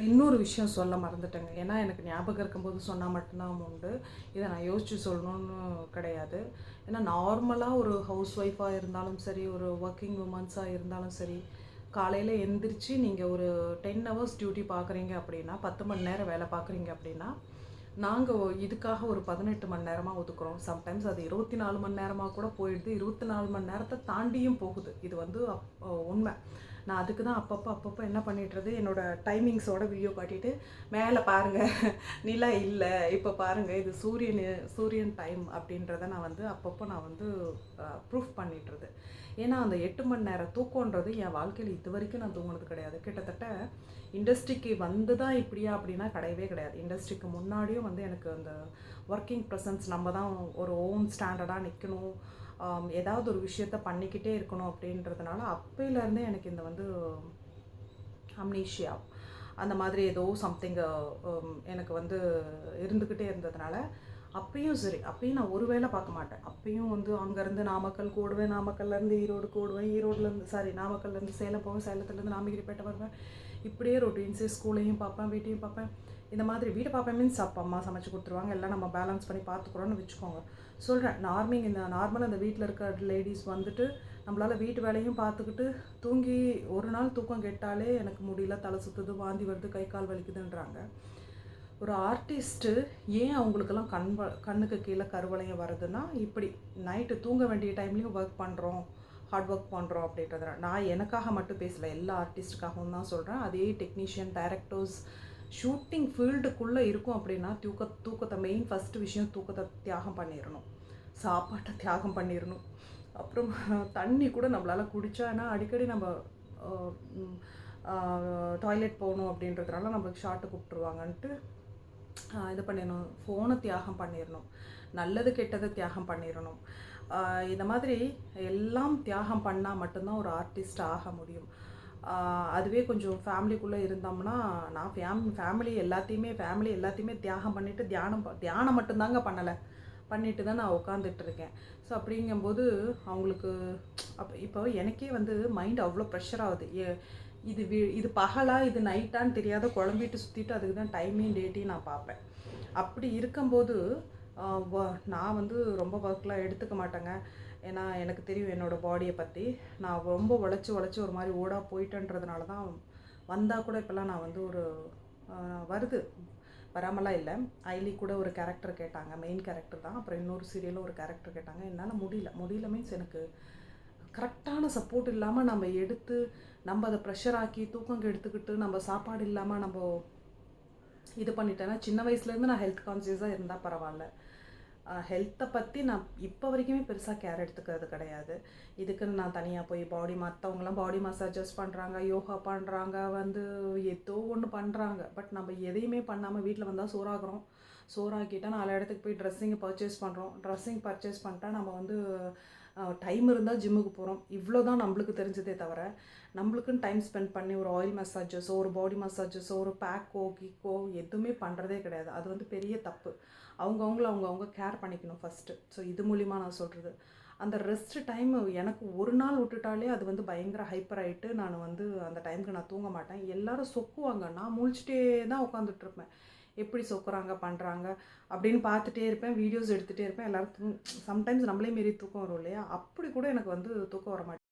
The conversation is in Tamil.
இன்னொரு விஷயம் சொல்ல மறந்துட்டேங்க. ஏன்னா எனக்கு ஞாபகம் இருக்கும்போது சொன்னால் மட்டும்தான் உண்டு. இதை நான் யோசித்து சொல்லணும்னு கிடையாது. ஏன்னா நார்மலாக ஒரு ஹவுஸ் ஒய்ஃபாக இருந்தாலும் சரி ஒரு ஒர்க்கிங் உமன்ஸாக இருந்தாலும் சரி காலையில் எந்திரிச்சு நீங்கள் ஒரு டென் ஹவர்ஸ் டியூட்டி பார்க்குறீங்க அப்படின்னா பத்து மணி நேரம் வேலை பார்க்குறீங்க அப்படின்னா நாங்கள் இதுக்காக ஒரு பதினெட்டு மணி நேரமாக ஒதுக்குறோம். சம்டைம்ஸ் அது இருபத்தி நாலு மணி நேரமாக கூட போயிடுது. இருபத்தி நாலு மணி நேரத்தை தாண்டியும் போகுது. இது வந்து அப்- உண்மை. நான் அதுக்கு தான் அப்பப்போ அப்பப்போ என்ன பண்ணிட்டுறது என்னோட டைமிங்ஸோட வீடியோ காட்டிட்டு மேலே பாருங்கள் நிலா இல்லை இப்போ பாருங்கள் இது சூரியன் சூரியன் டைம் அப்படின்றத நான் வந்து அப்பப்போ நான் வந்து ப்ரூஃப் பண்ணிட்டுருது ஏன்னா அந்த எட்டு மணி நேரம் தூக்கன்றது என் வாழ்க்கையில் இது வரைக்கும் நான் தூங்கினது கிடையாது. கிட்டத்தட்ட இண்டஸ்ட்ரிக்கு வந்து தான் இப்படியா அப்படின்னா கிடையவே கிடையாது. இண்டஸ்ட்ரிக்கு முன்னாடியும் வந்து எனக்கு அந்த ஒர்க்கிங் ப்ரெசன்ஸ் நம்ம தான் ஒரு ஓன் ஸ்டாண்டர்டாக நிற்கணும் ஏதாவது ஒரு விஷயத்த பண்ணிக்கிட்டே இருக்கணும் அப்படின்றதுனால அப்பையிலேருந்தே எனக்கு இந்த வந்து அம்னீஷியா அந்த மாதிரி ஏதோ சம்திங் எனக்கு வந்து இருந்துக்கிட்டே இருந்ததுனால அப்பயும் சரி அப்பயும் நான் ஒரு வேளை பார்க்க மாட்டேன். அப்பயும் வந்து அங்கேருந்து நாமக்கல் கூடுவேன் நாமக்கல்லேருந்து ஈரோடு கூடுவேன் ஈரோடுலேருந்து சாரி நாமக்கல்லேருந்து சேலம் போவேன் சேலத்துலேருந்து நாமகிரிப்பேட்டை வருவேன். இப்படியே ரொட்டீன்ஸு ஸ்கூலையும் பார்ப்பேன் வீட்டையும் பார்ப்பேன். இந்த மாதிரி வீட்டை பார்ப்பேன் மீன்ஸ் அப்பா அம்மா சமைச்சு கொடுத்துருவாங்க எல்லாம் நம்ம பேலன்ஸ் பண்ணி பார்த்துக்குறோன்னு வச்சுக்கோங்க. சொல்கிறேன் நார்மிங் இந்த நார்மலாக அந்த வீட்டில் இருக்கிற லேடிஸ் வந்துட்டு நம்மளால் வீட்டு வேலையும் பார்த்துக்கிட்டு தூங்கி ஒரு நாள் தூக்கம் கெட்டாலே எனக்கு முடியல தலை சுற்றுது வாந்தி வருது கை கால் வலிக்குதுன்றாங்க. ஒரு ஆர்டிஸ்ட்டு ஏன் அவங்களுக்கெல்லாம் கண் வ- கண்ணுக்கு கீழே கருவளையம் வருதுன்னா இப்படி நைட்டு தூங்க வேண்டிய டைம்லேயும் ஒர்க் பண்ணுறோம் ஹார்ட் ஒர்க் பண்ணுறோம் அப்படின்றத நான் எனக்காக மட்டும் பேசலை எல்லா ஆர்டிஸ்ட்டுக்காகவும் தான் சொல்கிறேன் அதே டெக்னீஷியன் டைரக்டர்ஸ் ஷூட்டிங் ஃபீல்டுக்குள்ளே இருக்கும் அப்படின்னா தூக்க தூக்கத்தை மெயின் ஃபஸ்ட்டு விஷயம் தூக்கத்தை தியாகம் பண்ணிடணும் சாப்பாட்டை தியாகம் பண்ணிடணும் அப்புறம் தண்ணி கூட நம்மளால் குடிச்சானா அடிக்கடி நம்ம டாய்லெட் போகணும் அப்படின்றதுனால நம்மளுக்கு ஷார்ட்டு கூப்பிட்டுருவாங்கன்ட்டு இது பண்ணிடணும். ஃபோனை தியாகம் பண்ணிடணும். நல்லது கெட்டது தியாகம் பண்ணிடணும். இந்த மாதிரி எல்லாம் தியாகம் பண்ணால் மட்டும்தான் ஒரு ஆர்டிஸ்ட் ஆக முடியும். அதுவே கொஞ்சம் ஃபேமிலிக்குள்ளே இருந்தோம்னா நான் ஃபேம் ஃபேமிலி எல்லாத்தையுமே ஃபேமிலி எல்லாத்தையுமே தியாகம் பண்ணிவிட்டு தியானம் தியானம் மட்டும்தாங்க பண்ணலை. பண்ணிட்டு தான் நான் உட்காந்துட்டு இருக்கேன். ஸோ அப்படிங்கும்போது அவங்களுக்கு அப்போ இப்போ எனக்கே வந்து மைண்ட் அவ்வளோ ப்ரெஷர் ஆகுது. ஏ இது வி- இது பகலா இது நைட்டான்னு தெரியாத குழம்பிட்டு சுற்றிட்டு அதுக்கு தான் டைமையும் டேட்டையும் நான் பார்ப்பேன். அப்படி இருக்கும்போது நான் வந்து ரொம்ப ஒர்க்லாம் எடுத்துக்க மாட்டேங்க. ஏன்னா எனக்கு தெரியும் என்னோடய பாடியை பற்றி நான் ரொம்ப உழைச்சி உழைச்சி ஒரு மாதிரி ஓடா போயிட்டேன்றதுனால தான் வந்தால் கூட இப்போல்லாம் நான் வந்து ஒரு வருது. வராமலாம் இல்லை. ஐலி கூட ஒரு கேரக்டர் கேட்டாங்க. மெயின் கேரக்டர் தான். அப்புறம் இன்னொரு சீரியலில் ஒரு கேரக்டர் கேட்டாங்க. என்னால் முடியல. முடியல மீன்ஸ் எனக்கு கரெக்டான சப்போர்ட் இல்லாமல் நம்ம எடுத்து நம்ம அதை ப்ரெஷர் ஆக்கி தூக்கம் எடுத்துக்கிட்டு நம்ம சாப்பாடு இல்லாமல் நம்ம இது பண்ணிட்டேன்னா சின்ன வயசுலேருந்து நான் ஹெல்த் கான்சியஸாக இருந்தால் பரவாயில்ல. ஹெல்த்தை பற்றி நான் இப்போ வரைக்குமே பெருசாக கேர் எடுத்துக்கிறது கிடையாது. இதுக்குன்னு நான் தனியாக போய் பாடி மற்றவங்களாம் பாடி மசாஜஸ் பண்ணுறாங்க யோகா பண்ணுறாங்க வந்து ஏதோ ஒன்று பண்ணுறாங்க பட் நம்ம எதையுமே பண்ணாமல் வீட்டில் வந்தால் சோறாகிறோம் சோறாக்கிட்டால் நாலு இடத்துக்கு போய் ட்ரெஸ்ஸிங்கை பர்ச்சேஸ் பண்ணுறோம் ட்ரெஸ்ஸிங் பர்ச்சேஸ் பண்ணிட்டா நம்ம வந்து டைம் இருந்தால் ஜிம்முக்கு போகிறோம் இவ்வளோ தான் நம்மளுக்கு தெரிஞ்சதே தவிர நம்மளுக்குன்னு டைம் ஸ்பெண்ட் பண்ணி ஒரு ஆயில் மசாஜஸோ ஒரு பாடி மசாஜஸோ ஒரு பேக்கோ கிக்கோ எதுவுமே பண்ணுறதே கிடையாது. அது வந்து பெரிய தப்பு. அவங்கவுங்கள அவங்கவுங்க கேர் பண்ணிக்கணும் ஃபஸ்ட்டு ஸோ இது மூலிமா நான் சொல்கிறது அந்த ரெஸ்ட் டைம் எனக்கு ஒரு நாள் விட்டுட்டாலே அது வந்து பயங்கர ஹைப்பர் ஆகிட்டு நான் வந்து அந்த டைமுக்கு நான் தூங்க மாட்டேன். எல்லாரும் சொக்குவாங்க. நான் முழிச்சிட்டே தான் உட்காந்துட்ருப்பேன் எப்படி சொக்குறாங்க பண்ணுறாங்க அப்படின்னு பார்த்துட்டே இருப்பேன் வீடியோஸ் எடுத்துகிட்டே இருப்பேன். எல்லாரும் சம்டைம்ஸ் நம்மளே மாரி தூக்கம் வரும் இல்லையா? அப்படி கூட எனக்கு வந்து தூக்கம் வர மாட்டேன்